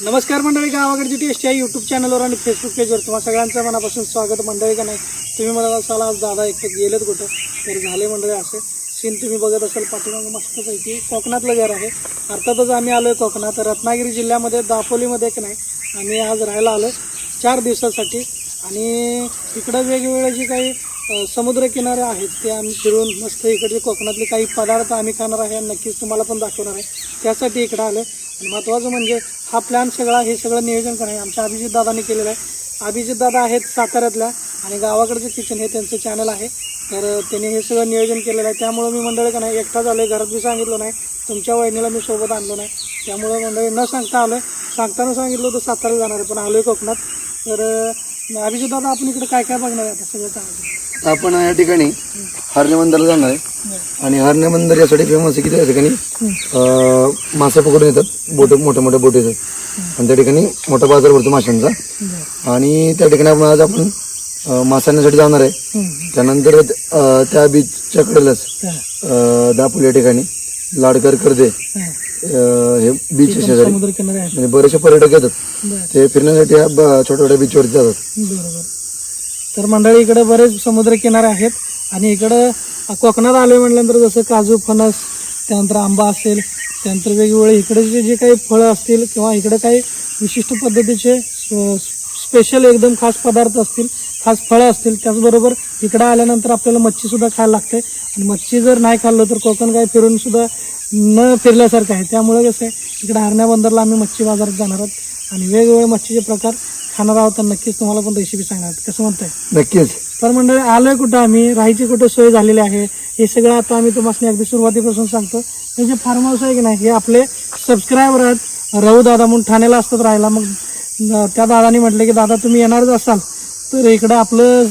नमस्कार मंडळी गावाकडची टेस्ट या यूट्यूब चॅनलवर आणि फेसबुक पेजवर तुम्हा सगळ्यांचं मनापासून स्वागत. मंडळी का नाही तुम्ही मला असाल आज दादा एकटं गेलेत कुठं? तर झाले मंडळी असे. सीन तुम्ही बघत असाल पाठीमागं मस्तपैकी कोकणातलं घर आहे. अर्थातच आम्ही आलो आहे कोकणात. रत्नागिरी जिल्ह्यामध्ये दापोलीमध्ये एक नाही आम्ही आज राहायला आलो चार दिवसासाठी. आणि इकडं वेगवेगळे जे काही समुद्रकिनारे आहेत ते आम्ही फिरून मस्त इकडचे कोकणातले काही पदार्थ आम्ही खाणार आहे आणि नक्कीच तुम्हाला पण दाखवणार आहे. त्यासाठी इकडं आलं आणि महत्त्वाचं म्हणजे हा प्लॅन सगळा हे सगळं नियोजन करणं आहे. आमच्या अभिजित दादाने केलेलं आहे. अभिजित दादा आहेत साताऱ्यातल्या आणि गावाकडचं किचन हे त्यांचं चॅनल आहे. तर त्यांनी हे सगळं नियोजन केलेलं आहे. त्यामुळं मी मंडळी का नाही एकटाच आलो आहे घरात मी सांगितलं नाही. तुमच्या वहिनीला मी सोबत आणलो नाही. त्यामुळं मंडळी न सांगता आलं सांगताना सांगितलं होतं साताऱ्याला जाणार आहे पण आलो आहे कोकणात. तर अभिजित दादा आपण इकडे काय काय बघणार आहे आता सगळं सांगायचं आपण या ठिकाणी हरणे मंदिरला जाणार आहे. आणि हरणे मंदिर यासाठी फेमस आहे की त्या ठिकाणी? अं, मासे पकडून येतात. बोट मोठ्या मोठ्या बोट येतात. आणि त्या ठिकाणी मोठा बाजार भरतो माशांचा. आणि त्या ठिकाणी आपण आज आपण अं, जाणार आहे. त्यानंतर अं, त्या बीचच्या कडेलाच अं, दापोली या ठिकाणी लाडकर कर्दे अं, हे बीच आहे शेजारी. समुद्र किनारे आहेत. आणि बरेचसे पर्यटक येतात. ते फिरण्यासाठी या ब- छोट्या छोट्या बीचवरती जातात. बरोबर. तर मंडळी इकडे बरेच समुद्रकिनारे आहेत आणि इकडं कोकणात आले म्हटल्यानंतर जसं काजू फणस त्यानंतर आंबा असेल त्यानंतर वेगवेगळे इकडचे जे काही फळं असतील किंवा इकडं काही विशिष्ट पद्धतीचे स्पेशल एकदम खास पदार्थ असतील खास फळं असतील त्याचबरोबर इकडं आल्यानंतर आपल्याला मच्छीसुद्धा खायला लागते. आणि मच्छी जर नाही खाल्लं तर कोकण काय फिरूनसुद्धा न फिरल्यासारखं आहे. त्यामुळे कसं आहे इकडं हरण्या बंदरला आम्ही मच्छी बाजारात जाणार आहोत. आणि वेगवेगळे मच्छीचे प्रकार खाणार आहोत तर नक्कीच तुम्हाला पण रेसिपी सांगणार आहोत. कसं म्हणताय? नक्कीच. तर मंडळी आलोय कुठं आम्ही? राहायची कुठं सोय झालेली आहे? हे सगळं आता आम्ही तुम्हाला अगदी सुरुवातीपासून सांगतो. हे जे फार्म हाऊस आहे की नाही हे आपले सबस्क्रायबर आहेत. राहू दादा म्हणून ठाण्याला असतात राहायला. मग अं, त्या दादानी म्हटलं की दादा तुम्ही येणारच असाल तर इकडं आपलं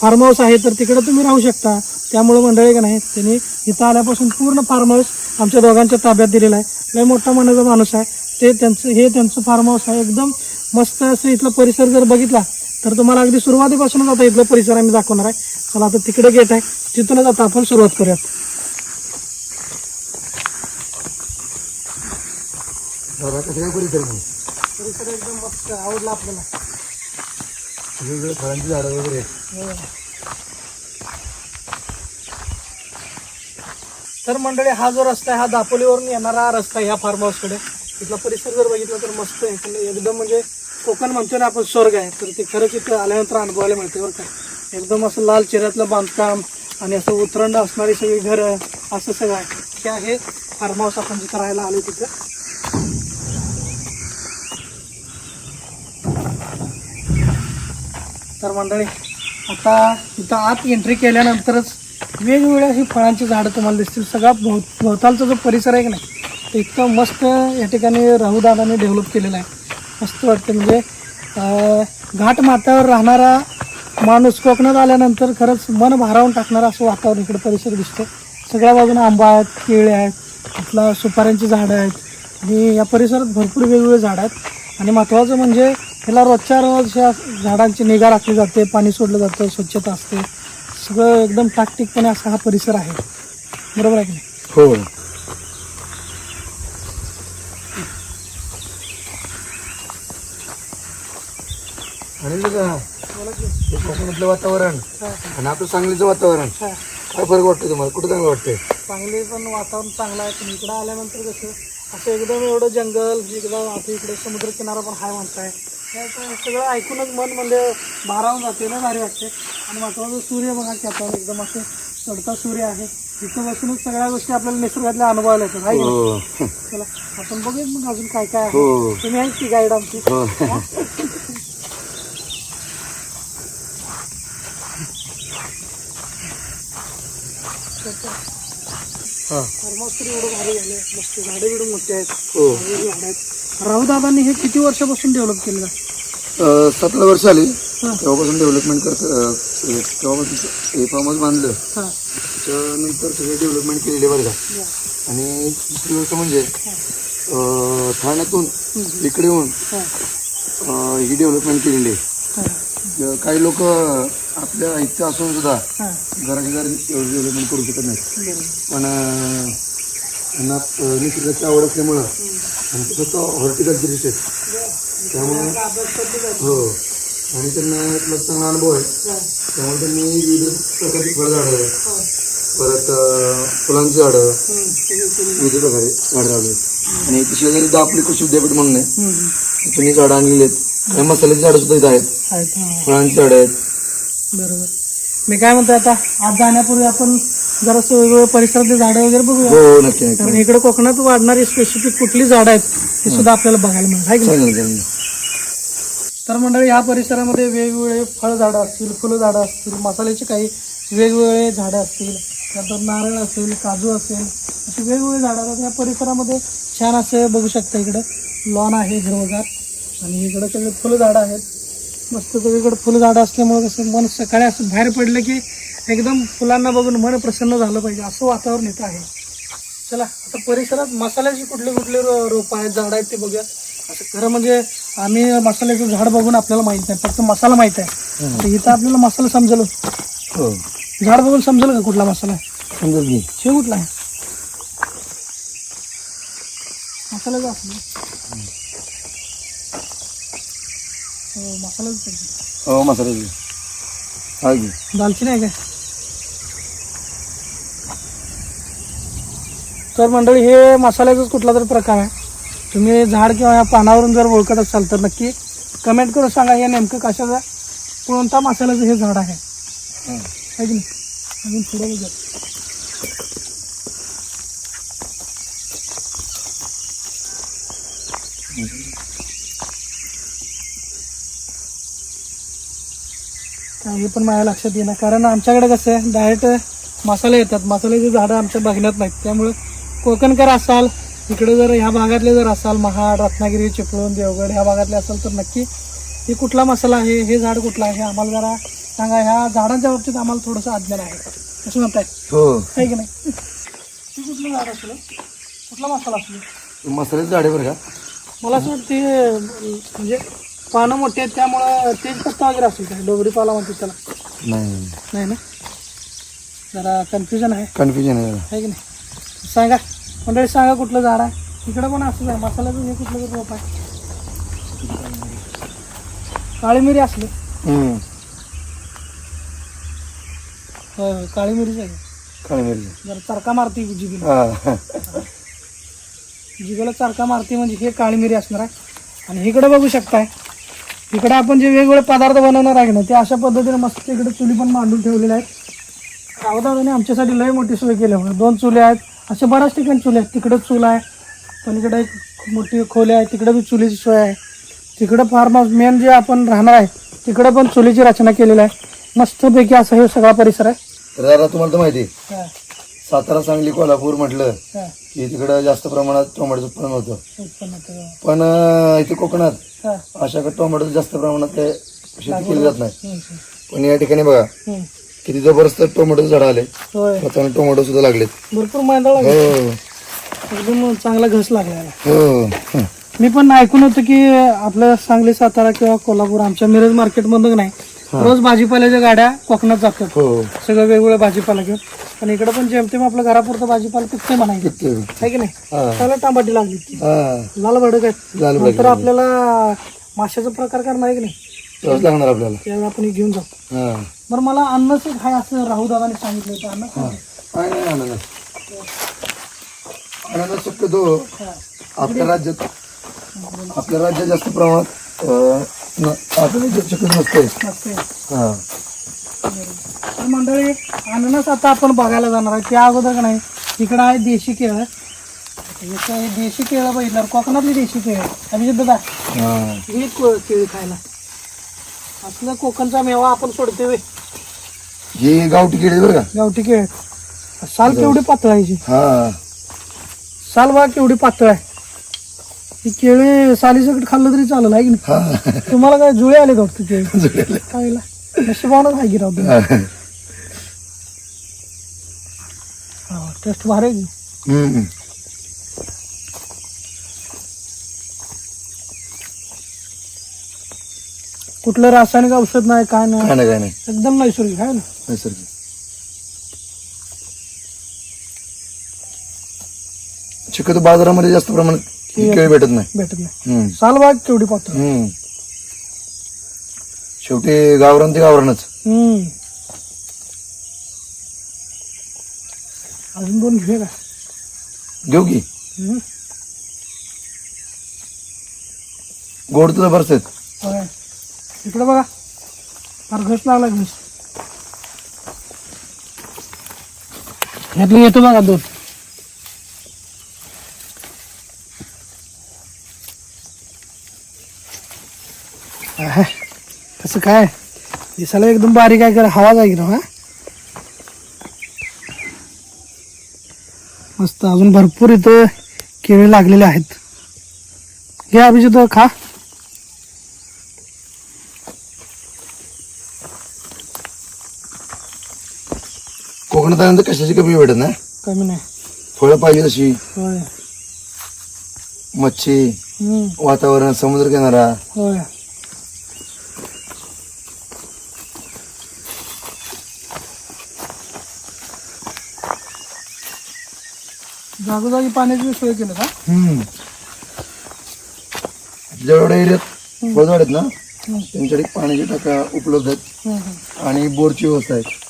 फार्म हाऊस आहे तर तिकडं तुम्ही राहू शकता. त्यामुळं मंडळी का नाही त्यांनी इथं आल्यापासून पूर्ण फार्म हाऊस आमच्या दोघांच्या ताब्यात दिलेला आहे. लय मोठा मनाचा माणूस आहे. ते त्यांचं हे त्यांचं फार्म हाऊस आहे. एकदम मस्त असं इथला परिसर जर बघितला तर तुम्हाला अगदी सुरुवातीपासूनच आता इथलं परिसर आम्ही दाखवणार आहे. चला आता तिकडे गेट आहे. तिथूनच आता आपण सुरुवात करूयात. परिसर एकदम मस्त आवडला आपल्याला. वेगवेगळे फळांची झाडं वगैरे. आहेत. तर मंडळी हा जो रस्ता आहे हा दापोलीवरून येणारा रस्ता आहे ह्या फार्म हाऊसकडे इथला परिसर जर बघितला तर मस्त आहे. पण एकदम म्हणजे कोकण म्हणतो ना आपण स्वर्ग आहे. तर ते खरंच इथं आल्यानंतर अनुभवायला मिळते बरं का. एकदम असं लाल चेहऱ्यातलं बांधकाम आणि असं उतरंड असणारी सगळी घरं असं सगळं आहे. हे आहे फार्म हाऊस आपण जिथं राहायला आलो तिथं. तर मंडळी आता इथं आत एंट्री केल्यानंतरच वेगवेगळ्या ही फळांची झाडं तुम्हाला दिसतील. सगळा भोव भोवतालचा जो परिसर आहे की नाही इतकं मस्त या ठिकाणी राहुदादाने डेव्हलप केलेलं आहे. मस्त वाटतं म्हणजे घाट माथ्यावर राहणारा माणूस कोकणात आल्यानंतर खरंच मन भारावून टाकणारं असं वातावरण इकडे परिसर दिसतो सगळ्या बाजूने आंबा आहेत केळे आहेत इथला सुपाऱ्यांची झाडं आहेत. आणि या परिसरात भरपूर वेगवेगळे झाडं आहेत. आणि महत्त्वाचं म्हणजे ह्याला रोजच्या रोज ह्या झाडांची निगा राखली जाते पाणी सोडलं जातं स्वच्छता असते. सगळं एकदम टाकटीकपणे असा हा परिसर आहे. बरोबर आहे की नाही? हो. हो. हे कोकणातलं वातावरण हा, आणि आपलं सांगलीचं वातावरण. हा. काय फरक वाटतं तुम्हाला? कुठं चांगलं वाटतंय? चांगले पण वातावरण चांगलं आहे. पण इकडं आल्यानंतर कसं असं एकदम एवढं जंगल एकदम आता इकडे समुद्र किनारा पण हाय म्हणताय. हे सगळं ऐकूनच मन म्हणजे भारावून जाते ना भारी वाटते. आणि महत्वाचं सूर्य बघा की आता एकदम असं चढता सूर्य आहे. इथं बसूनच सगळ्या गोष्टी आपल्याला निसर्गातल्या अनुभवायला येतात की नाही? हो. चला आपण बघूया मग अजून काय काय आहे. हो. तुम्ही आहेत की गाईड आमची? हो. हा फार्महाऊस तरी एवढं भारी झालं मस्त झाडे बिडं मोठी आहेत. हो. झाडं आहेत. हे किती वर्षापासून डेव्हलप केलेलं आहे? अं, सतरा वर्ष आली. तेव्हापासून डेव्हलपमेंट करत तेव्हापासून हे फार्म हाऊस बांधलं त्याच्यानंतर सगळे डेव्हलपमेंट केलेली बरं का. आणि दुसरी गोष्ट म्हणजे ठाण्यातून इकडे येऊन हां. डेव्हलपमेंट केलेली आहे. काही लोक आपल्या इच्छा असून सुद्धा हां. घराची घर डेव्हलपमेंट करू शकत नाही. पण त्यांना निसर्गाची आवड असल्यामुळं आणि ते फक्त हॉर्टिकल्चरिस्ट आहेत त्यामुळे हो. आणि त्यांना यातला चांगला अनुभव आहे. त्यामुळे त्यांनी विविध प्रकारची फळझाडं परत अं, फुलांची झाडं. विविध प्रकारे झाडं लावली आणि शेजारी इथं आपली कृषी विद्यापीठ म्हणून आहे. त्यांनी झाडं आणलेली आहेत. मसाल्याची झाडं सुद्धा इथं आहेत हा. फळांची झाडं आहेत. बरोबर. मी काय म्हणतो आता आज जाण्यापूर्वी आपण जरासं वेगवेगळ्या परिसरातली झाडं वगैरे बघूया. हो नक्की कारण इकडे कोकणात वाढणारी स्पेसिफिक कुठली झाडं आहेत ते सुद्धा आपल्याला बघायला मिळेल हाय की नाही? चालेल चालेल तर मंडळी ह्या परिसरामध्ये वेगवेगळे फळझाडं असतील फुलझाडं असतील मसाल्याचे काही वेगवेगळे झाडं असतील नंतर नारळ असेल काजू असेल अशी वेगवेगळे झाडं असतात या परिसरामध्ये छान असं बघू शकता इकडं लॉन आहे हिरवगार. आणि इकडं सगळे फुलझाडं आहेत. मस्त सगळीकडे फुलझाडं असल्यामुळे कसं मन सकाळी असं बाहेर पडलं की एकदम फुलांना बघून मन प्रसन्न झालं पाहिजे. असं वातावरण इथं आहे. चला आता परिसरात मसाल्याची कुठले कुठले रोपं आहेत झाडं आहेत ते बघूया. असं खरं म्हणजे आम्ही मसाल्याचं झाड बघून आपल्याला माहीत नाही. फक्त मसाला माहीत आहे. तर इथं आपल्याला मसाला समजेल. हो. झाड बघून समजेल का कुठला मसाला आहे? समजेल की. शे कुठला आहे? मसाल्याचं असलं हो पाहिजे. हो हा की. दालचिनी आहे काय? तर मंडळी हे मसाल्याचाच कुठला तरी प्रकार आहे. तुम्ही झाड किंवा या पानावरून जर ओळखत असाल तर नक्की कमेंट करून सांगा हे नेमकं कशाचा कोणता मसाल्याचं हे झाड आहे. हा. की अजून पुढे हे पण माझ्या लक्षात येणार कारण आमच्याकडे कसं आहे डायरेक्ट मसाले येतात. मसाल्याची झाडं आमच्या बघण्यात नाहीत. त्यामुळं कोकणकर असाल इकडे जर ह्या भागातले जर असाल महाड रत्नागिरी चिपळूण देवगड ह्या भागातले असाल तर नक्की हे कुठला मसाला आहे हे झाड कुठलं आहे आम्हाला जरा सांगा. ह्या झाडांच्या बाबतीत आम्हाला थोडंसं अज्ञान आहे. कसं म्हणताय? हो. आहे की नाही? ते कुठलं झाड असलं? कुठला मसाला असलो? मसाल्याची झाडे बरं का? मला असं वाटतं ते म्हणजे पानं मोठी आहेत त्यामुळं तेज पत्ता वगैरे असेल काय? डोगरी पाला म्हणतात त्याला. नाही. नाही ना? जरा कन्फ्युजन आहे. कन्फ्युजन आहे. आहे की नाही? सांगा. मंडळी सांगा कुठलं झाड आहे? इकडं पण असंच आहे. मसाल्याचं हे कुठलं तरी रोप आहे? काळी मिरी असली. हम्म. होय होय. काळी मिरीच आहे. काळी मिरची जरा चरका मारती जिबीला हा. जिगेला चारका मारते म्हणजे हे काळी मिरी असणार आहे. आणि इकडे बघू शकताय इकडे आपण जे वेगवेगळे पदार्थ बनवणार आहे ना ते अशा पद्धतीने मस्त इकडे चुली पण मांडून ठेवलेल्या आहेत. सावधानाने आमच्यासाठी लय मोठी सोय केली आहे दोन चुले आहेत. असे बऱ्याच ठिकाणी चुले आहेत. तिकडे चूल आहे पलीकडे एक मोठी खोली आहे. तिकडे बी चुलीची सोय आहे. तिकडे फार्म हाऊस मेन जे आपण राहणार आहे तिकडे पण चुलीची रचना केलेली आहे. मस्तपैकी असा हे सगळा परिसर आहे. तर दादा तुम्हाला तर माहिती आहे, सातारा सांगली कोल्हापूर म्हटलं हा, की तिकडं जास्त प्रमाणात टोमॅटोचं उत्पन्न होतं. पण अं, इथे कोकणात हा, अशा टोमॅटो जास्त प्रमाणात काय शेती केली जात नाही. हम्म, हम्म, पण या ठिकाणी बघा हम्म. किती जबरदस्त टोमॅटो झाडं आले. होय. स्वतःने टोमॅटो सुद्धा लागलेत. भरपूर मांदळ हो. एकदम चांगला घस लागलेला हो हं. मी पण ऐकून होतं की आपलं सांगली सातारा किंवा कोल्हापूर आमच्या मिरज मार्केटमधून नाही रोज भाजीपाल्याच्या गाड्या कोकणात जातात. हो. सगळं वेगवेगळं भाजीपाला घेऊन. पण इकडे पण जेमतेम आपलं घरापुरतं भाजीपाला पिकते म्हणायचं. आहे की नाही? त्याला टमाटी लागली. हा. लाल भडक आहेत. लाल भडक. नंतर आपल्याला माशाचा प्रकार करणार आहे की नाही? लागणार आपल्याला. त्यावेळी आपण हे घेऊन जाऊ. हा. बरं मला अन्नच हाय असं राहू दादाने सांगितलं होतं अन्न. काय नाही अननस. अननस शक्यतो हा. आपल्या राज्यात आपल्या राज्यात जास्त प्रमाणात हा. तर मंडळी अननस आता आपण बघायला जाणार आहे. त्या अगोदर का नाही इकडं आहे देशी केळं. हे देशी केळं बघितलं कोकणातली देशी केळं. अभिजित दादा हा केळी खायला. असलं कोकणचा मेवा आपण सोडते वे ही गावठी केळी बरं का? गावठी केळ. साल केवढी पातळ आहे साल बघा केवढी पातळ आहे. केळी सालीसकट खाल्लं तरी चालेल आहे की नाही? हा. तुम्हाला काय जुळे आले का फक्त केळी? जुळेल. खायला नशिबावनच आहे की राव तुम्ही. हा. टेस्ट भारी आहे की. हम्म. कुठलं रासायनिक औषध नाही काय नाही? काय नाही काय नाही. एकदम नैसर्गिक आहे ना? नैसर्गिक. शक्यतो बाजारामध्ये जास्त प्रमाणात ही केळी भेटत नाही. भेटत नाही. हम्म. साल बाग केवढी पाहतो हम्म. शेवटी गावरान ते गावरानच. हम्म. अजून दोन घेऊया का? घेऊ की. हम्म. गोड तुझं बरंच आहेत. होय. इकडे बघा. फार घस लागला घस. ह्यातलं येतो बघा दोन. कसं काय? दिसायला एकदम बारीक आहे कर हवा जाईल हा? मस्त अजून भरपूर इथं केळी लागलेले आहेत. घे अभिजित खा. कोकणात आल्यानंतर कशाची कमी भेटत ना कमी नाही. फळं पाहिजे तशी. होय. मच्छी हम्म, वातावरण समुद्र किनारा. होय. जागोजागी पाण्याची सोय केलं का जेवढ्या एरियात फळझाड आहेत ना त्यांच्याकडे पाण्याची टाका उपलब्ध आहेत. आणि बोरची व्यवस्था आहे.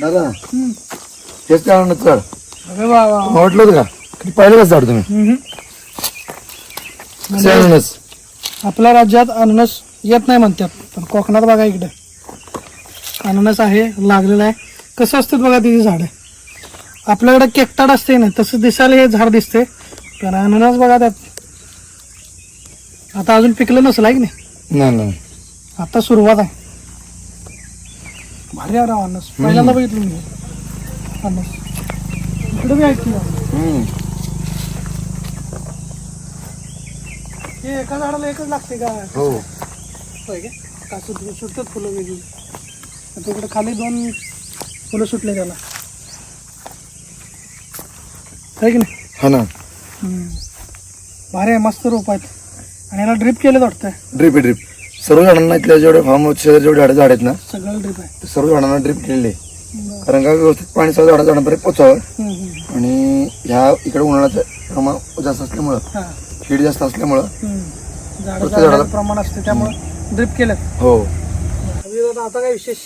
दादा काय आणत चढ. वाटलं होतं का? पाहिलं कसं झाड तुम्ही? आहे अननस? आपल्या राज्यात अननस येत नाही म्हणतात पण कोकणात बघा इकडे. अननस आहे लागलेलं आहे. कसं असतं बघा तिची झाडं. आपल्याकडे केकटाड असते ना तसं दिसायला हे झाड दिसते पण अननस बघा त्यात. आता अजून पिकलं नसेल आहे की नाही? नाही नाही. आता सुरुवात आहे. भारी आहे राव अननस. पहिल्यांदा बघितलं मी अननस. इकडे बी आहेत की हम्म. हे एका झाडाला एकच लागते का? हो. होय का? सुटतात फुलं वेगळी. आता इकडे खाली दोन फुलं सुटले त्याला. आहे की नाही? हा ना. हम्म. भारी आहे मस्त रोप आहेत. आणि याला ड्रिप केलं वाटतं ड्रिप आहे ड्रिप सर्व झाडांना इथल्या जेवढे फार्म शेजारी जेवढे झाडं झाड आहेत ना सगळं ड्रिप आहे. ते सर्व झाडांना ड्रिप केलेले. बरं. कारण का व्यवस्थित पाणी सर्व झाडा झाडांपर्यंत पोचावं हम्म, हम्म. आणि ह्या इकडे उन्हाळ्याचं प्रमाण जास्त असल्यामुळं हा. हीट जास्त असल्यामुळं प्रत्येक झाडाला- प्रमाण असते त्यामुळे ड्रिप केलं. हो. आता काय विशेष?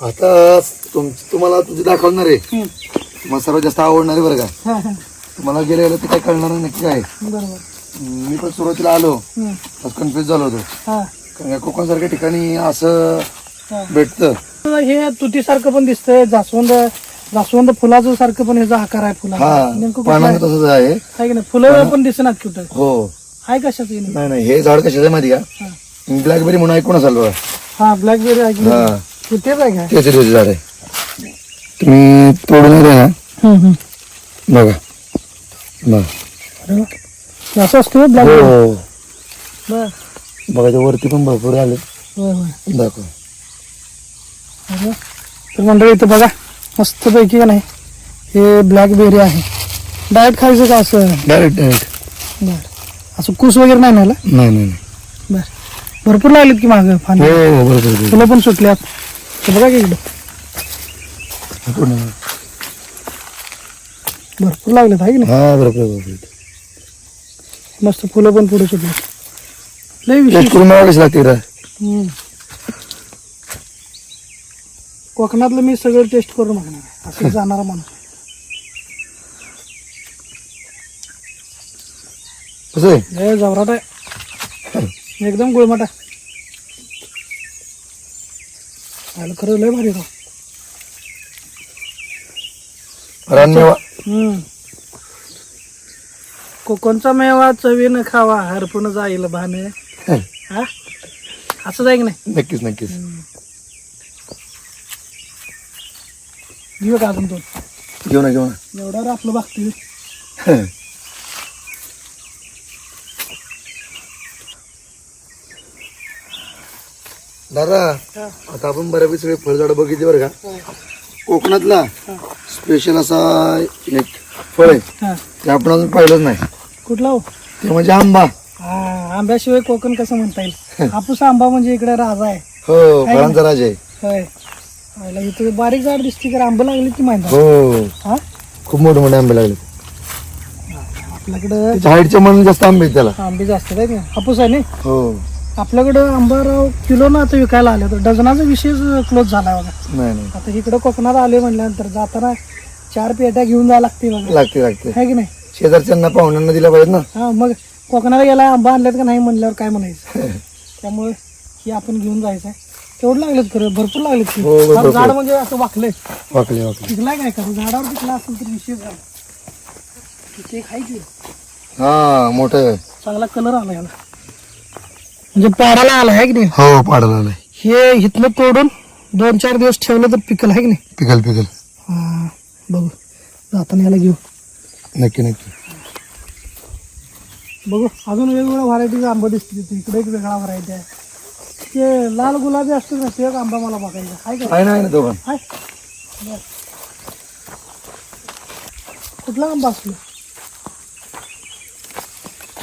आता तुम तुम्हाला तुझे दाखवणार आहे. हम्म. तुम्हाला सर्वात जास्त आवडणार आहे बरं का? हा, हा. तुम्हाला गेलं गेलं ते काय कळणार नाही नक्की काय बरोबर. मी पण सुरुवातीला आलो हम्म. कन्फ्युज झालो होतो. हा. कारण का कोकणसारख्या ठिकाणी असं हा. भेटतं. हे तुतीसारखं पण दिसतंय जास्वंद जास्वंद फुलाचं सारखं पण ह्याचा आकार आहे फुला हा पानांना? तसंच आहे. आहे की नाही? फुलं पण दिसणार कुठं हो. आहे कशाचं हे? नाही नाही हे झाड कशाचं आहे माहिती का. ब्लॅकबेरी म्हणून ऐकून असाल बघा. हा ब्लॅकबेरी आहे की हा. नाही? ते तेच आहे काय त्याचे त्याचे झाड आहे तुम्ही तोडून ना. बघा. बघा. अरे वा. हे असं असतं हो ब्लॅकबेरी? हो. बर. बघा त्या वरती पण भरपूर आले. दाखव. अरे वा. तर मंडळी इथं बघा. मस्त पैकी का नाही? हे ब्लॅकबेरी आहे. डायरेक्ट खायचं का असं? डायरेक्ट डायरेक्ट बर. असं कुस वगैरे नाही ना नाही नाही नाही. बर. भरपूर लागलेत की मागं हो फांदी हो बरोबर बरोबर. फुलं पण सुटल्यात ते बघा की इकडं. भरपूर लागलेत आहे की नाही? हा बरोबर बरोबर मस्त फुलं पण पुढे सुटली लय विशेष. टेस्ट करून मला कशी लागते हम्म. कोकणातलं मी सगळं टेस्ट करून बघणार आहे. असं जाणारा माणूस कसं आहे? जवराट आहे. एकदम गुळमट आहे. खायला खरं लय भारी राव रानमेवा हम्म. कोकणचा मेवा चवीनं खावा हरपून जाईल भाने. हा? असं जाय की नाही? नक्कीच नक्कीच. घेऊ का अजून दोन. घेऊ ना घेऊ ना. एवढा आपलं बागती दादा आता आपण बऱ्यापैकी सगळे फळझाडं बघितली बरं का? कोकणातला स्पेशल असा एक फळ आहे. हा. ते आपण अजून पाहिलंच नाही. कुठला हो? ते म्हणजे आंबा. हा आंब्याशिवाय कोकण कसं म्हणता येईल? हापूस आंबा म्हणजे इकडे राजा आहे. हो फळांचा राजा आहे. होय. इथं बारीक झाड दिसते का आंबा लागली की माहिती हो. हा? खूप मोठे मोठे आंबे लागले. आपल्याकडं हाईटच्या म्हणून जास्त आंबे आहेत त्याला. आंबे जास्त आहेत ना. हापूस आहे ना? हो. आपल्याकडं आंबाराव किलो ना आता विकायला आले तर डझनाचा विषयच क्लोज झालाय बघा. नाही नाही. आता इकडं कोकणात आले म्हणल्यानंतर जाताना चार पेट्या घेऊन जावं लागते बघा. लागते लागते आहे की नाही? शेजारच्यांना पाहुण्यांना दिला पाहिजे ना. हा मग कोकणाला गेला आंबा आणल्यात का नाही म्हणल्यावर काय म्हणायचं? त्यामुळे ही आपण घेऊन जायचं आहे. तेवढं लागलेत खरं भरपूर लागलेत की. हो, भरपूर. फार झाड म्हणजे असं वाकलंय. वाकले वाकले पिकलाय काय? करू झाडावर पिकला असेल तर विषय झाला तिथे खायची हा मोठं आहे. चांगला कलर आला याला. म्हणजे पाडाला आला आहे की नाही? हो पाडायला आलंय. हे इथनं तोडून दोन चार दिवस ठेवलं तर पिकल आहे की नाही? Pickle pickle. हा बघू. जाताना याला घेऊ. नक्की नक्की. बघू. अजून वेगवेगळ्या व्हरायटीचा आंबा दिसते तिथे इकडे एक वेगळा व्हरायटी आहे. ते लाल गुलाबी असतो ना ते एक आंबा मला बघायचा. आहे का? आहे ना आहे ना बर. कुठला आंबा असलो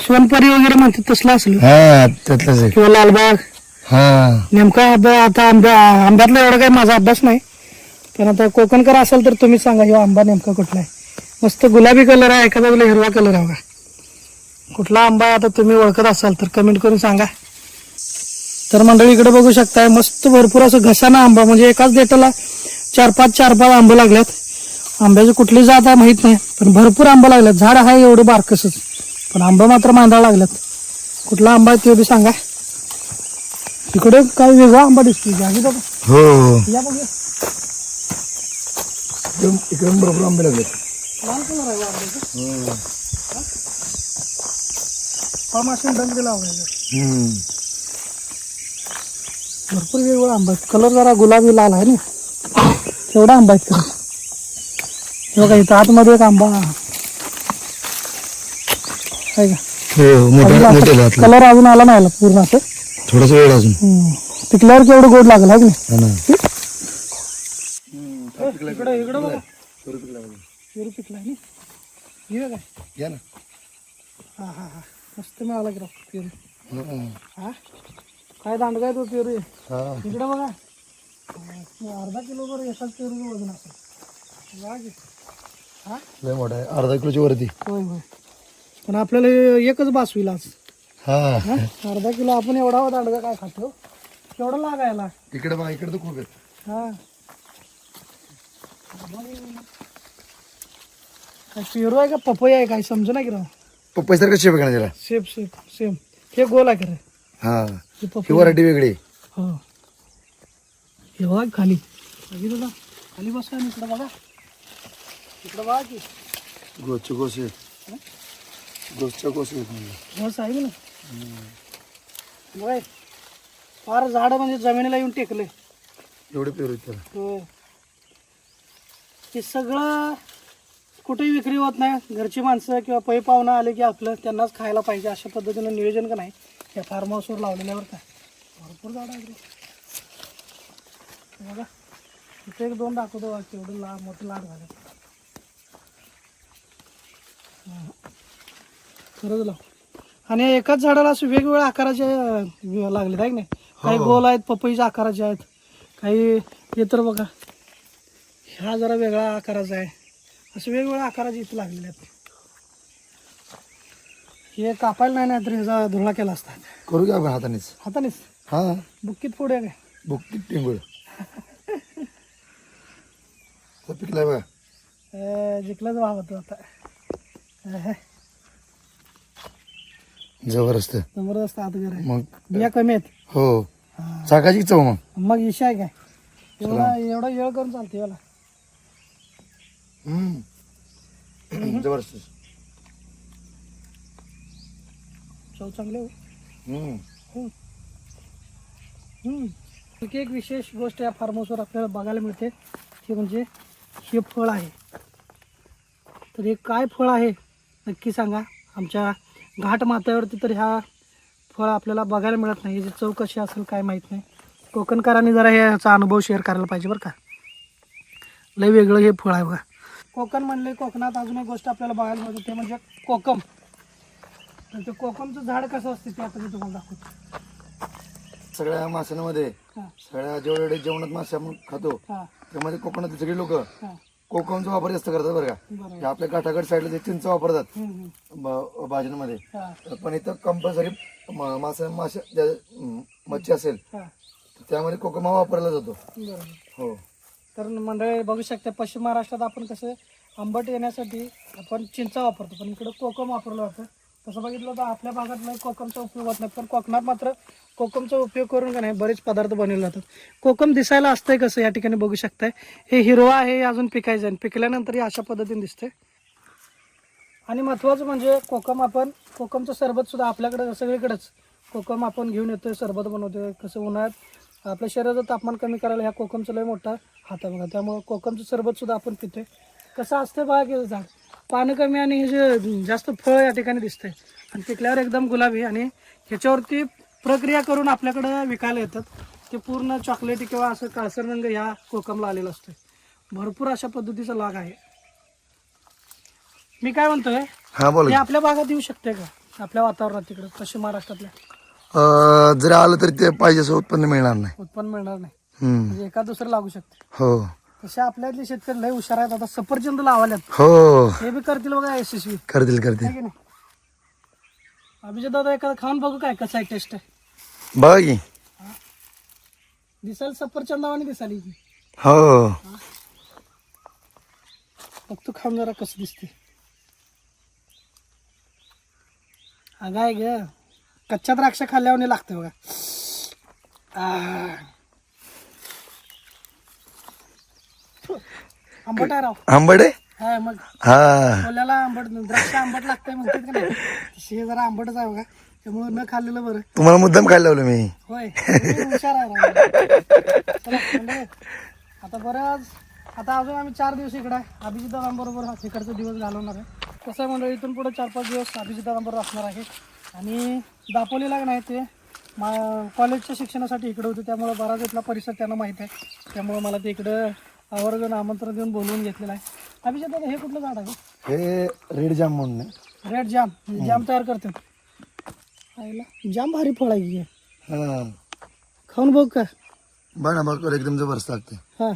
सोनपरी वगैरे म्हणतात तसला असलो. हा त्यातलाच आहे. किंवा लालबाग. हा. नेमका अभ्या आता आंब्या आंब्यातला एवढा काही माझा अभ्यास नाही. पण आता कोकणकर असेल तर तुम्ही सांगा ह्यो आंबा नेमका कुठला आहे? मस्त गुलाबी कलर आहे एका बाजूला हिरवा कलर आहे बघा. कुठला आंबा आहे आता तुम्ही ओळखत असाल तर कमेंट करून सांगा. तर मंडळी इकडे बघू शकताय मस्त भरपूर असं घसाना आंबा म्हणजे एकाच देटाला चार पाच चार पाच आंबे लागल्यात. आंब्याची कुठली जात आहे माहीत नाही पण भरपूर आंबा लागल्यात. झाड आहे एवढं बारकसच पण आंबा मात्र मांदा लागल्यात. कुठला आंबा आहे ते बी सांगा. इकडे काय वेगळा आंबा जागी बघा. हो इकडून भरपूर आंबे लागले लाल कलर आहे आंब्याचा. डंग दिला वगैरे भरपूर वेगवेगळा आंबा आहे कलर जरा गुलाबी लाल आहे ना? तेवढा आंबा आहे खरं. हे बघा इथं आतमध्ये एक आंबा. आहे का? कलर अजून आला नाही पूर्ण असं. थोडासा वेळ अजून. हम्म. पिकल्यावर केवढं गोड लागलं आहे की नाही? हा हे हा हा हा. मस्त मिळाला की राव पेरू. काय दांडगा आहे तो पेरू. हा. इकडे बघा. अर्धा किलो वर एकाच पेरूचं वजन असेल. की. हा? लय मोठा आहे. अर्धा किलोच्या वरती. होय होय. पण आपल्याला एकच बास होईल आज. हा. हा? अर्धा किलो आपण एवढा दांडगा काय खातो? केवढा लागायला. इकडे बघा इकडे तर खूप आहेत हा. काय पेरू आहे का पपई आहे? काय समज ना की राव. पप्पा सारखं शेप का त्याला? सेम सेम सेम हे गोल आहे खरं. हा. हे ही पपई वेगळी. आहे. हो. हे बघा खाली. ना खाली बसा आणि इकडं बघा. इकडं बघा की. गोसचे गोस गोसच्या गोस आहेत म्हणलं. बस आहे ना बघा हे. फार झाड म्हणजे जमिनीला येऊन टेकले. एवढे पेरू आहेत त्याला हे सगळं कुठेही विक्री होत नाही. घरची माणसं किंवा पै पाहुणं आले की आपलं त्यांनाच खायला पाहिजे अशा पद्धतीनं नियोजन का नाही? या फार्म हाऊसवर लावलेल्यावर काय भरपूर झाडं आहेत रे. हे बघा. इथे एक दोन दाखवतो केवढं लाड मोठं लाड झालं. खरंच लाव. आणि एकाच झाडाला असे वेगवेगळ्या आकाराचे अं, लागलेत आहे की नाही? काही गोल आहेत पपईच्या आकाराचे आहेत. काही हे तर बघा. ह्या जरा वेगळ्या आकाराचा आहे. असे वेगवेगळ्या आकाराचे इथे लागलेले आहेत. हे कापायला नाही नाही तर ह्याचा धुळा केला असता. करू घ्या आपण हातानेच? हातानेच? हा. बुक्कीत पुढे काय? बुक्की टिंगुळ. पिकलाय बघा. अं, जिंकलाच भाव होतो आता. अहं, जबरदस्त. जबरदस्त आतगर आहे. मग? बिया कमी आहेत. हो. चाकाची चव मग? मग इशा आहे काय? एवढा एवढा वेळ करून चालते याला हम्म. जबरदस्त. चव चांगले हो. हम्म. हम्म. हम्म. आणखी एक विशेष गोष्ट या फार्म हाऊसवर आपल्याला बघायला मिळते ते म्हणजे हे फळ आहे. तर हे काय फळ आहे नक्की सांगा. आमच्या घाट माथ्यावरती तर ह्या फळ आपल्याला बघायला मिळत नाही. याची चव कशी असेल काय माहीत नाही. कोकणकरांनी जरा हे ह्याचा अनुभव शेअर करायला पाहिजे बरं का. लय वेगळं हे फळ आहे बघा. कोकण म्हणले कोकणात अजून एक गोष्ट आपल्याला बघायला मिळते ते म्हणजे कोकम. तर ते कोकमचं झाड कसं असते ते आता मी तुम्हाला दाखवतो. सगळ्या माशांमध्ये हां. सगळ्या जेवढे जेवणात मासे आपण खातो हां. त्यामध्ये कोकणात सगळी लोक हां. कोकमचा वापर जास्त करतात बरं का. बरोबर. हे आपल्या काठागड साईडला जे चिंच वापरतात हम्म, हम्म. ब- भाज्यांमध्ये हां. पण इथं कंपल्सरी मासा मासे ज्या- म- मच्छी असेल हां. तर त्यामध्ये कोकमा वापरला जातो. बरोबर. हो. तर मंडळी बघू शकता पश्चिम महाराष्ट्रात आपण कसं आंबट येण्यासाठी आपण चिंचा वापरतो. पण इकडं कोकम वापरलं जातं. तसं बघितलं तर आपल्या भागात नाही कोकमचा उपयोग होत नाही. पण कोकणात मात्र कोकमचा उपयोग करून का नाही बरेच पदार्थ बनवले जातात. कोकम दिसायला असतंय कसं या ठिकाणी बघू शकताय. हे हिरवा आहे हे अजून पिकायचं आहे. पिकल्यानंतर हे अशा पद्धतीने दिसते आणि महत्त्वाचं म्हणजे कोकम आपण कोकमचं सरबत सुद्धा आपल्याकडे सगळीकडेच कोकम आपण घेऊन येतोय सरबत बनवतोय कसं उन्हाळ्यात आपल्या शरीराचं तापमान कमी करायला ह्या कोकमचं लय मोठा आहे बघा त्यामुळं कोकमचं सरबत सुद्धा आपण पितोय. कसं असतं बघा की झाड. पानं कमी आणि हे जे जास्त फळ या ठिकाणी दिसतंय. आणि पिकल्यावर एकदम गुलाबी. आणि ह्याच्यावरती प्रक्रिया करून आपल्याकडं विकायला येतात. ते पूर्ण चॉकलेटी किंवा असं काळसर रंग ह्या कोकमला आलेला असतोय. भरपूर अशा पद्धतीचा लाग आहे. मी काय म्हणतोय? हा बोला हे आपल्या भागात येऊ शकते का? आपल्या वातावरणात तिकडे पश्चिम महाराष्ट्रातल्या? अं, जर आलं तर ते पाहिजे असं उत्पन्न मिळणार नाही. उत्पन्न मिळणार नाही. हम्म. म्हणजे एका दुसरं लागू शकते. हो. तसे आपल्यातले शेतकरी लय हुशार आहेत. आता सफरचंद लावाल्यात. हो. हे बी करतील बघा यशस्वी. करतील करतील. नाही? अभिजित दादा एखादं खाऊन बघू काय कसं आहे टेस्ट आहे बघा की. दिसायला सफरचंदावानी दिसाली की. हो. मग तू खाऊन जरा कसं दिसते. अगं ग. कच्च्या द्राक्ष खाल्ल्यावर लागते बघा. आह. आंबट आहे राव. आंबट आहे? हा मग हा. कोल्याला आंबट द्राक्ष आंबट लागतंय म्हणतात का नाही? तशी हे जरा आंबटच आहे बघा. त्यामुळे न खाल्लेलं बरं. तुम्हाला मुद्दाम खायला लावलं मी. होय. तुम्ही हुशार आहे राव. चला, मंडळी, आता बरंच आता अजून आम्ही चार दिवस इकडे आहे. अभिजितदादांबरोबर तिकडचा दिवस घालवणार आहे. कसं आहे मंडळी इथून पुढे चार पाच दिवस अभिजितदादांबरोबर असणार आहे. आणि दापोलीला का नाही ते मा कॉलेजच्या शिक्षणासाठी इकडे होते. त्यामुळे बराच इथला परिसर त्यांना माहीत आहे. त्यामुळे मला ते इकडं आवर्जून आमंत्रण देऊन बोलवून घेतलेलं आहे. अभिजित दादा हे कुठलं झाड आहे हे रेड जाम म्हणून आहे. रेड जाम जाम तयार आईला जाम भारी फळ आहे की हे. हा. खाऊन बघ का? बघ ना बघ एकदम जबरदस्त लागते हा.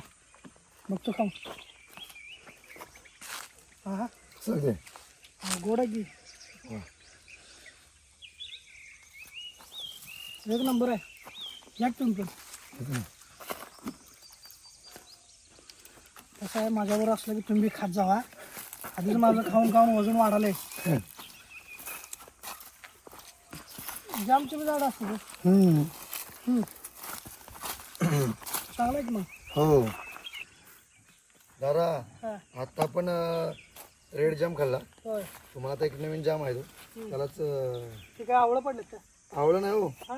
मग तो खाऊ हा हा, गोड आहे की? एक नंबर आहे. या तुम्ही पण कसं आहे माझ्यावर असलं की तुम्ही खात जावा. आधीच माझं खाऊन खाऊन वजन वाढालंय. जामचे झाड असतं ते. हम्म. हम्म. चांगलं आहे की मग. हो. दादा हा. आता आपण रेड जाम खाल्ला. होय. तुम्हाला आता एक नवीन जाम आहे तो. त्यालाच अं, ते काय आवडं पडलं का? आवडलं नाही हो. हा?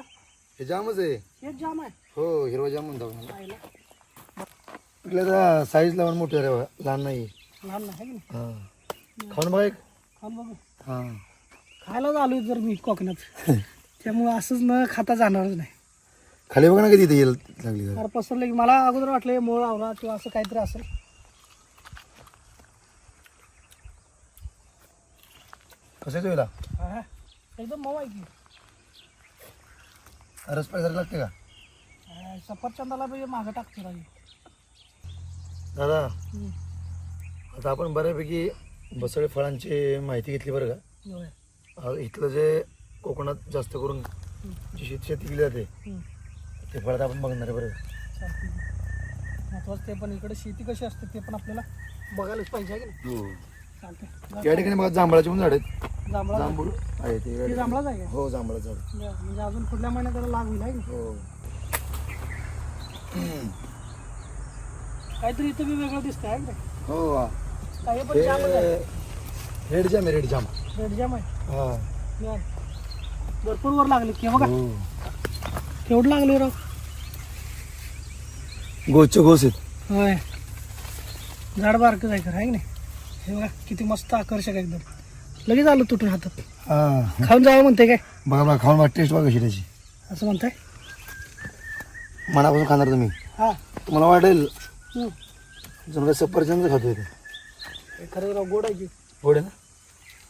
हे जामच आहे. हेच जाम आहे. हो हिरवा जाम म्हणतो आपण खायला आपल्याला साईज लावून मोठी आहे रे बा, लहान नाही लहान नाही है की नाही? हा. खाऊन बघा एक. खाऊन बघू. हा. खायला आलोय जर मी कोकणात. त्यामुळे असंच न खाता जाणारच नाही. खाली बघा ना किती येईल लागली जरा. फार पसरलं की मला अगोदर वाटलं हे मूळ आवला किंवा असं काहीतरी असेल. कसं तुला हा. एकदम मऊ आहे की. रस पाहिजे लागते का? सफरचंदाला बी मागं टाकतो राही दादा आता आपण बऱ्यापैकी बसळे फळांची माहिती घेतली बरं का? अं, इथलं जे कोकणात जास्त करून जी शेत शेती केली जाते ते फळात आपण बघणार आहे बरं का? महत्वाचं ते पण इकडे शेती कशी असते ते पण आपल्याला बघायलाच पाहिजे हो. त्या ठिकाणी बघा जांभळाचे पण झाड आहेत. जांभळा जांभूळ आहे ते. जांभळाच आहे? हो जांभळा झाड म्हणजे अजून पुढल्या महिन्यात त्याला लाभ होईल हो. काहीतरी इथं बी वेगळं दिसतंय आहे की नाही? हो हा. पण आहे. हे रेड जाम आहे रेड जाम. रेड जाम आहे. हा. भरपूर वर लागले की बघा. हो. केवढं लागले राव? गोचे गोस आहेत. होय. झाड बारकं जायचं आहे की नाही? हे बघा किती मस्त आकर्षक आहे एकदम. लगेच आलं तुटून हातात. हा. खाऊन जावं म्हणते काय? बघा बघा खाऊन बघा टेस्ट बघा कशी त्याची. असं म्हणताय? मनापासून खाणार तुम्ही. हा. तुम्हाला वाटेल जणू सफरचंद खातोय ते. खरं राव गोड आहे की? गोड आहे ना?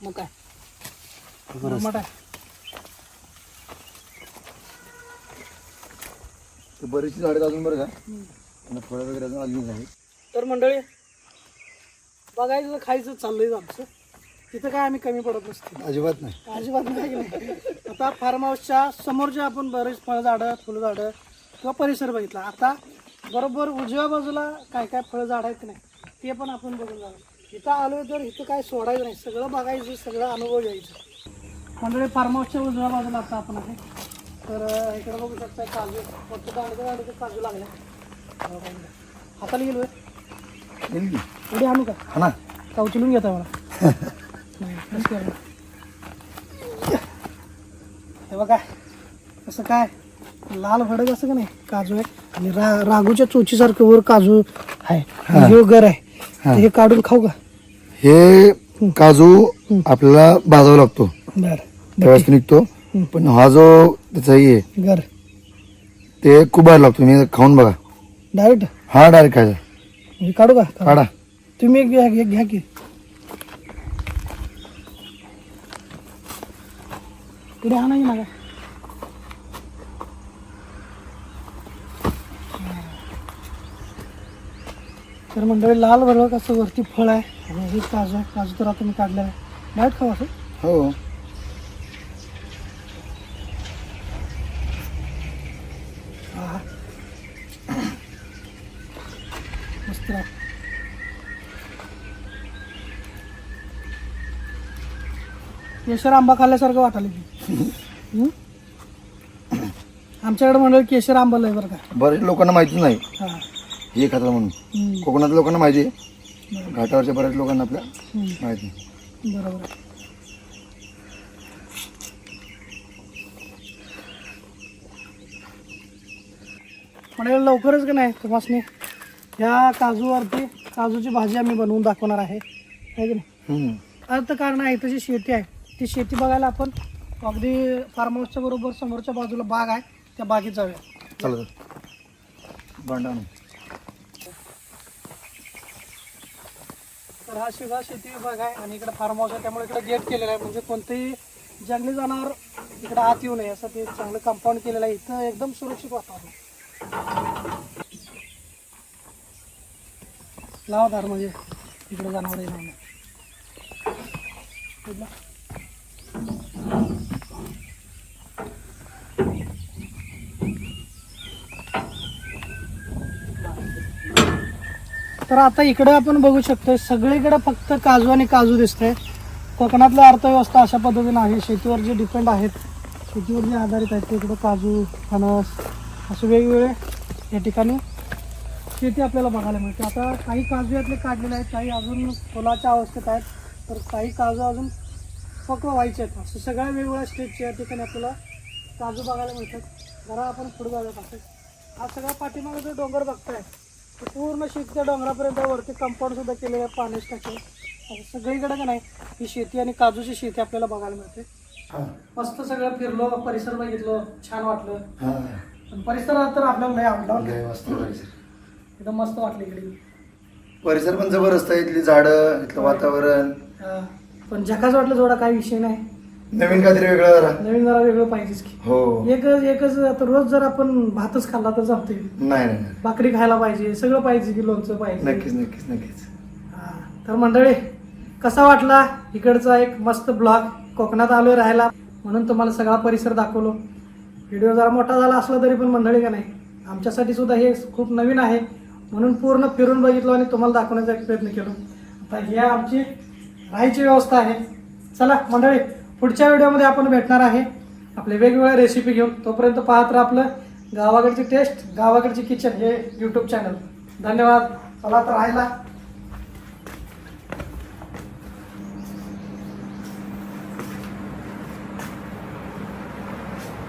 मग काय? तर बरीचशी झाडं अजून बरं का? आणि फळं वगैरे अजून आली नाही तर मंडळी बघायचं खायचं चाललंय आमचं. तिथं काय आम्ही कमी पडत नसतो. अजिबात नाही. अजिबात नाही आता फार्म हाऊसच्या समोरच्या आपण बरेच फळझाडं फुलझाडं किंवा परिसर बघितला. आता बरोबर उजव्या बाजूला काय काय फळझाडं आहेत की नाही ते पण आपण बघून जाऊ इथं आलो तर इथं काय सोडायचं नाही सगळं बघायचं सगळं अनुभव घ्यायचं. मंडळी फार्म हाऊसच्या उजव्या बाजूला आता आपण आहे. तर इकडे बघू शकता काजू फक्त दांडगे दांडगे काजू लागले हाताला गेलो? एवढी आणू का? हा का उचलून घेता मला? नाही. हे बघा असं काय? लाल भडक असं का नाही? काजू आहे. आणि रा राघूच्या चोचीसारखं वर काजू आहे. आणि हे गर आहे. तर हे काढून खाऊ का? हे काजू आपल्याला भाजावा लागतो. बर. त्यावेळेस तो निघतो. पण हा जो त्याचा हे आहे, गर. ते कुबार लागतो. मी खाऊन बघा. डायरेक्ट? हा डायरेक्ट खायचा. हे काढू का? काढा. तुम्ही एक घ्या एक घ्या की. पुढे हा नाही ना तर मंडळी लाल बरोबर कसं वरती फळ आहे. आणि हे काजू आहे. काजू तर आता मी काढलेलं आहे. डायरेक्ट खाऊ असं? हो. आहा. मस्त राव. केशर आंबा खाल्ल्यासारखं वाटायला की हम्म? आमच्याकडे मंडळ केशर आंबा लय बरं का. बरेच लोकांना माहिती नाही. हा. हे खातात म्हणून. कोकणातल्या लोकांना माहिती आहे. घाटावरच्या बऱ्याच लोकांना आपल्या. माहिती नाही बरोबर. म्हणजे लवकरच का नाही तुम्हाला ह्या काजूवरती काजूची भाजी आम्ही बनवून दाखवणार आहे. की नाही. अर्थ कारण आहे जी शेती आहे ती शेती बघायला आपण अगदी फार्म हाऊसच्या बरोबर समोरच्या बाजूला बाग आहे त्या बागेत जाऊया. चला भांडा तर हा शिवा शेती विभाग आहे आणि इकडे फार्म हाऊस आहे त्यामुळे इकडे गेट केलेलं आहे. म्हणजे कोणतेही जंगली जनावर इकडे आत येऊ नये असं ते चांगलं कंपाऊंड केलेलं आहे. इथं एकदम सुरक्षित वातावरण. आहे. लावा म्हणजे इकडे जनावर येणार नाही. तर आता इकडे आपण बघू शकतोय सगळीकडे फक्त काजू आणि काजू दिसतंय. कोकणातली अर्थव्यवस्था अशा पद्धतीनं आहे शेतीवर जे डिपेंड आहेत शेतीवर जे आधारित आहेत तिकडे काजू फणस असे वेगवेगळे या ठिकाणी शेती आपल्याला बघायला मिळते. आता काही काजू यातले काढलेले आहेत काही अजून फुलाच्या अवस्थेत आहेत तर काही काजू अजून पक्व व्हायचे आहेत. असं सगळ्या वेगवेगळ्या स्टेजचे या ठिकाणी आपल्याला काजू बघायला मिळतात. जरा आपण पुढे जाऊया पाहतो हा सगळा पाठीमागे जो डोंगर बघताय पूर्ण शेतीच्या डोंगरापर्यंत वरती कंपाऊंड सुद्धा केलेलं आहे पाण्याची टाकी असं सगळीकडे का नाही ही शेती आणि काजूची शेती आपल्याला बघायला मिळते. मस्त सगळं फिरलो परिसर बघितलो छान वाटलं. पण परिसरात तर आपल्याला लय आवडला मस्त परिसर. एकदम मस्त वाटलं इकडे. परिसर पण जबरदस्त आहे इथली झाडं इथलं वातावरण. पण झकाच वाटलं थोडा काही विषय नाही. नवीन काहीतरी वेगळं जरा. नवीन जरा वेगळं पाहिजेच की. हो. एकच एकच आता रोज जर आपण भातच खाल्ला तर जमते नाही नाही नाही. भाकरी खायला पाहिजे सगळं पाहिजे की लोणचं पाहिजे. नक्कीच नक्कीच नक्कीच. हा. तर मंडळी कसा वाटला इकडचा एक मस्त ब्लॉग? कोकणात आलोय राहायला. म्हणून तुम्हाला सगळा परिसर दाखवलो. व्हिडिओ जरा मोठा झाला असला तरी पण मंडळी का नाही? आमच्यासाठी सुद्धा हे खूप नवीन आहे. म्हणून पूर्ण फिरून बघितलो आणि तुम्हाला दाखवण्याचा एक प्रयत्न केलो. आता ही आमची राहायची व्यवस्था आहे. चला मंडळी. पुढच्या व्हिडिओमध्ये आपण भेटणार आहे. आपले वेगवेगळ्या रेसिपी घेऊन. तोपर्यंत पाहत राहा आपलं गावाकडची टेस्ट गावाकडची किचन हे यूट्यूब चॅनल धन्यवाद. चला तर राहायला